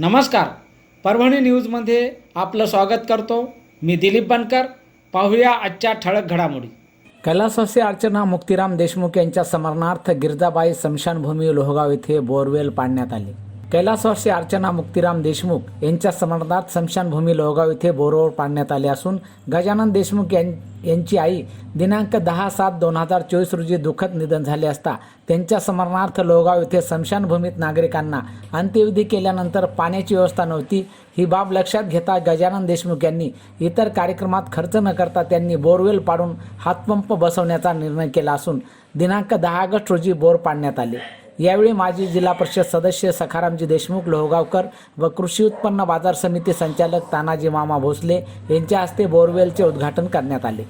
नमस्कार. परभणी न्यूजमध्ये आपलं स्वागत करतो. मी दिलीप बनकर. पाहूया आजच्या ठळक घडामोडी. कैलासवासी अर्चना मुक्तिराम देशमुख यांच्या स्मरणार्थ गिरजाबाई स्मशानभूमी लोहगाव येथे बोरवेल पाडण्यात आले. कैलासवासी अर्चना मुक्तिराम देशमुख यांच्या स्मरणार्थ स्मशानभूमी लोहगाव येथे बोरोवर पाडण्यात आले असून गजानन देशमुख यां यांची आई दिनांक दहा सात दोन हजार चोवीस रोजी दुःखद निधन झाले असता त्यांच्या स्मरणार्थ लोहगाव येथे स्मशानभूमीत नागरिकांना अंत्यविधी केल्यानंतर पाण्याची व्यवस्था नव्हती. ही बाब लक्षात घेता गजानन देशमुख यांनी इतर कार्यक्रमात खर्च न करता त्यांनी बोरवेल पाडून हातपंप बसवण्याचा निर्णय केला असून दिनांक दहा ऑगस्ट रोजी बोर पाडण्यात आले. यावेळी माजी जिल्हा परिषद सदस्य सखारामजी देशमुख लोहगावकर व कृषी उत्पन्न बाजार समिती संचालक तानाजी मामा भोसले यांच्या हस्ते बोरवेलचे उद्घाटन करण्यात आले.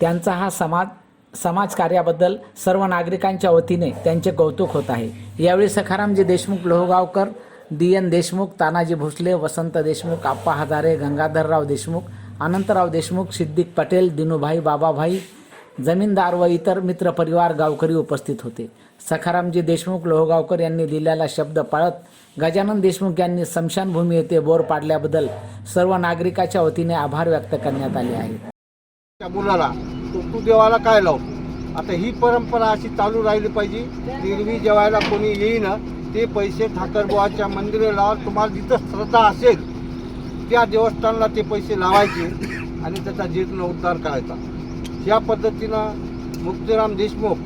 त्यांचा हा समाज समाजकार्याबद्दल सर्व नागरिकांच्या वतीने त्यांचे कौतुक होत आहे. यावेळी सखारामजी देशमुख लोहगावकर डी एन देशमुख तानाजी भोसले वसंत देशमुख आप्पा हजारे गंगाधरराव देशमुख अनंतराव देशमुख सिद्दीक पटेल दिनूभाई बाबाभाई जमीनदार व इतर मित्रपरिवार गावकरी उपस्थित होते. सखारामजी देशमुख लोहगावकर यांनी दिलेला शब्द पाळत गजानन देशमुख यांनी स्मशानभूमी येथे बोर पाडल्याबद्दल सर्व नागरिकाच्या वतीने आभार व्यक्त करण्यात आले आहेत त्या मुलाला तू देवाला काय लाव? आता ही परंपरा अशी चालू राहिली पाहिजे. एरवी जेवायला कोणी येईन ते पैसे ठाकरबुवाच्या मंदिरे लावा. तुम्हाला जिथं श्रद्धा असेल त्या देवस्थानला ते पैसे लावायचे आणि त्याचा जीर्ण उद्धार करायचा. या पद्धतीनं मुक्तीराम देशमुख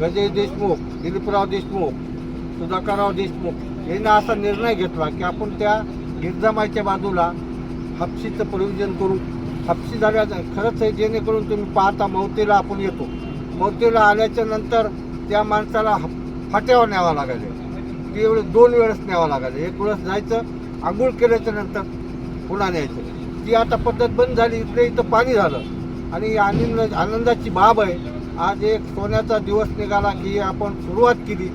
गजय देशमुख दिलीपराव देशमुख सुधाकरराव देशमुख यांनी असा निर्णय घेतला की आपण त्या गिरजामाईच्या बाजूला हापशीचं प्रयोजन करू. हापशी झाल्या खरंच आहे जेणेकरून तुम्ही पाहता मौतीला आपण येतो. मौतीला आल्याच्यानंतर त्या माणसाला हप- फाट्यावर न्यावं लागायले ते एवढं दोन वेळेस न्यावं लागायले एक वेळेस जायचं आंघोळ केल्याच्यानंतर पुन्हा न्यायचं. ती आता पद्धत बंद झाली इकडे इथं पाणी झालं. आणि आनंद आनंदाची बाब आहे. आज एक सोन्याचा दिवस निघाला की आपण सुरुवात केली.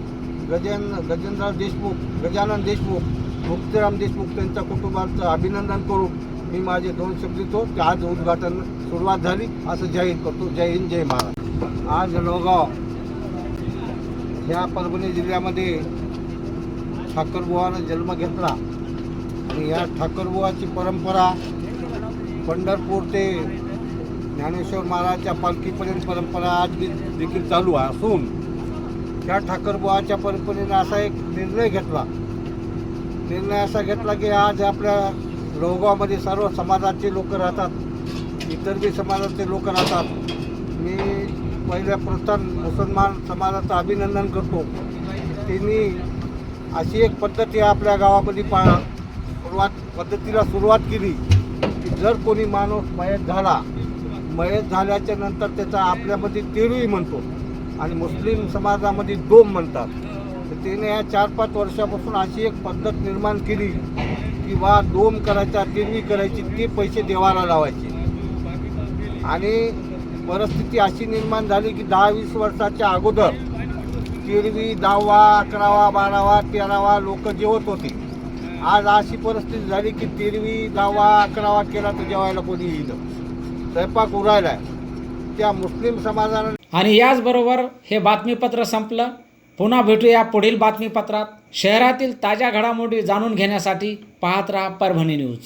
गजेन गजेंद्रराव देशमुख गजानन देशमुख मुक्तीराम देशमुख त्यांच्या कुटुंबाचं अभिनंदन करू मी माझे दोन शब्द देतो. ते आज उद्घाटन सुरुवात झाली. असं जाहीर करतो. जय हिंद जय महाराज आज लोगाव ह्या परभणी जिल्ह्यामध्ये ठाकरबुवानं जन्म घेतला. आणि या ठाकरबुवाची परंपरा पंढरपूर ते ज्ञानेश्वर महाराजच्या पालखीपर्यंत परंपरा आज देखील चालू आहे असून त्या ठाकरबुवाच्या परंपरेने असा एक निर्णय घेतला. निर्णय असा घेतला की आज आपल्या लोहगावमध्ये सर्व समाजाचे लोक राहतात इतर बी समाजाचे लोक राहतात. मी पहिल्या प्रथम मुसलमान समाजाचं अभिनंदन करतो. त्यांनी अशी एक पद्धती आपल्या गावामध्ये पा सुरुवात पद्धतीला सुरुवात केली की जर कोणी माणूस मयत झाला मयत झाल्याच्यानंतर त्याचा आपल्यामध्ये तेरुई म्हणतो. आणि मुस्लिम समाजामध्ये दोम म्हणतात. तर तिने या चार पाच वर्षापासून अशी एक पद्धत निर्माण केली की बा दोम करायचा तिरवी करायची ते पैसे देवाला लावायचे. आणि परिस्थिती अशी निर्माण झाली की दहा वीस वर्षाच्या अगोदर तिरवी दहावा अकरावा बारावा तेरावा लोक जेवत होते. आज अशी परिस्थिती झाली की तिरवी दहावा अकरावा केला तर जेवायला कोणी येईल स्वयंपाक उरायलाय त्या मुस्लिम समाजानं आणि याचबरोबर हे बातमीपत्र संपलं. पुन्हा भेटूया पुढील बातमीपत्रात. शहरातील ताज्या घडामोडी जाणून घेण्यासाठी पाहत राहा परभणी न्यूज.